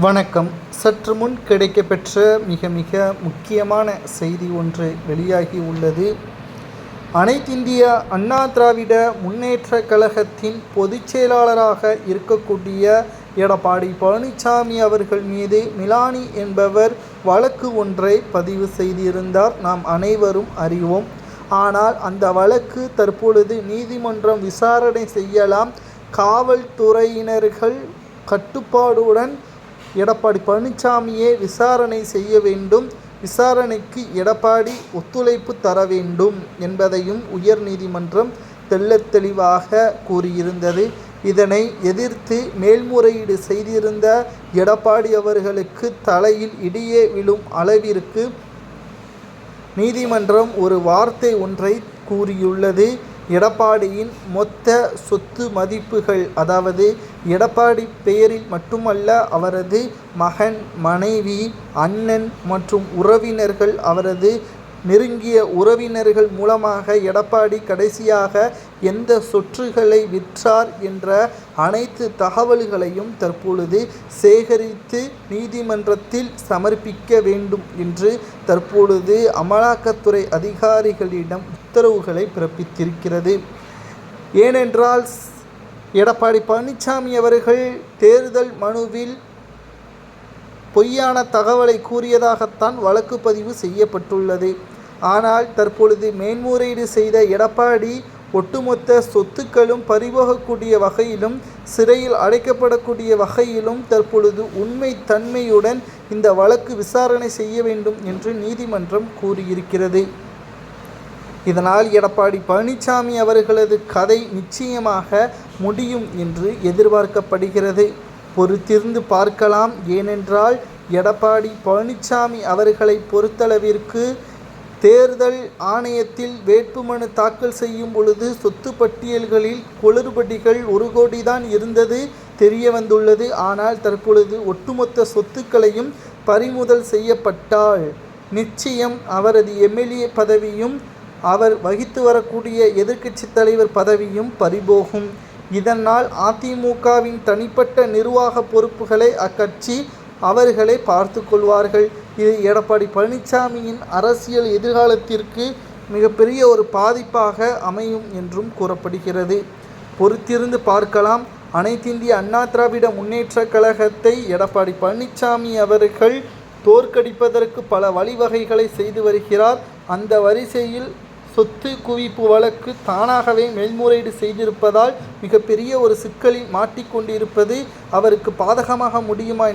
வணக்கம். சற்று முன் கிடைக்கப்பெற்ற மிக மிக முக்கியமான செய்தி ஒன்று வெளியாகி உள்ளது. அனைத்திந்திய அண்ணா திராவிட முன்னேற்ற கழகத்தின் பொதுச் செயலாளராக இருக்கக்கூடிய எடப்பாடி பழனிசாமி அவர்கள் மீது மிலானி என்பவர் வழக்கு ஒன்றை பதிவு செய்திருந்தார். நாம் அனைவரும் அறிவோம். ஆனால் அந்த வழக்கு தற்பொழுது நீதிமன்றம் விசாரணை செய்யலாம். காவல்துறையினர்கள் கட்டுப்பாடுடன் எடப்பாடி பழனிசாமியே விசாரணை செய்ய வேண்டும் விசாரணைக்கு எடப்பாடி ஒத்துழைப்பு தர வேண்டும் என்பதையும் உயர்நீதிமன்றம் தெள்ள தெளிவாக கூறியிருந்தது. இதனை எதிர்த்து மேல்முறையீடு செய்திருந்த எடப்பாடி அவர்களுக்கு தலையில் இடியே விழும் அளவிற்கு நீதிமன்றம் ஒரு வார்த்தை ஒன்றை கூறியுள்ளது. எடப்பாடியின் மொத்த சொத்து மதிப்புகள் அதாவது எடப்பாடி பெயரில் மட்டுமல்ல அவரது மகன் மனைவி அண்ணன் மற்றும் உறவினர்கள் அவரது நெருங்கிய உறவினர்கள் மூலமாக எடப்பாடி கடைசியாக எந்த சொற்றுகளை விற்றார் என்ற அனைத்து தகவல்களையும் தற்பொழுது சேகரித்து நீதிமன்றத்தில் சமர்ப்பிக்க வேண்டும் என்று தற்பொழுது அமலாக்கத்துறை அதிகாரிகளிடம் உத்தரவுகளை பிறப்பித்திருக்கிறது. ஏனென்றால் எடப்பாடி பழனிசாமி அவர்கள் தேர்தல் மனுவில் பொய்யான தகவலை கூறியதாகத்தான் வழக்கு பதிவு செய்யப்பட்டுள்ளது. ஆனால் தற்பொழுது மேன்முறையீடு செய்த எடப்பாடி ஒட்டுமொத்த சொத்துக்களும் பறிபோகக்கூடிய வகையிலும் சிறையில் அடைக்கப்படக்கூடிய வகையிலும் தற்பொழுது உண்மை தன்மையுடன் இந்த வழக்கு விசாரணை செய்ய வேண்டும் என்று நீதிமன்றம் கூறியிருக்கிறது. இதனால் எடப்பாடி பழனிசாமி அவர்களது கதை நிச்சயமாக முடியும் என்று எதிர்பார்க்கப்படுகிறது. பொறுத்திருந்து பார்க்கலாம். ஏனென்றால் எடப்பாடி பழனிசாமி அவர்களை பொறுத்தளவிற்கு தேர்தல் ஆணையத்தில் வேட்புமனு தாக்கல் செய்யும் பொழுது சொத்து பட்டியல்களில் குளறுபடிகள் ஒரு கோடி தான் இருந்தது தெரிய வந்துள்ளது ஆனால் தற்பொழுது ஒட்டுமொத்த சொத்துக்களையும் பறிமுதல் செய்யப்பட்டால் நிச்சயம் அவரது எம்எல்ஏ பதவியும் அவர் வகித்து வரக்கூடிய எதிர்க்கட்சி தலைவர் பதவியும் பறிபோகும். இதனால் அதிமுகவின் தனிப்பட்ட நிர்வாக பொறுப்புகளை அக்கட்சி அவர்களை பார்த்து கொள்வார்கள். இது எடப்பாடி பழனிசாமியின் அரசியல் எதிர்காலத்திற்கு மிகப்பெரிய ஒரு பாதிப்பாக அமையும் என்றும் கூறப்படுகிறது. பொறுத்திருந்து பார்க்கலாம். அனைத்திந்திய அண்ணா திராவிட முன்னேற்ற கழகத்தை எடப்பாடி பழனிசாமி அவர்கள் தோற்கடிப்பதற்கு பல வழிவகைகளை செய்து வருகிறார். அந்த வரிசையில் சொத்து குவிப்பு வழக்கு தானாகவே மேல்முறையீடு செய்திருப்பதால் மிகப்பெரிய ஒரு சிக்கலில் மாட்டிக்கொண்டிருப்பது அவருக்கு பாதகமாக முடியுமா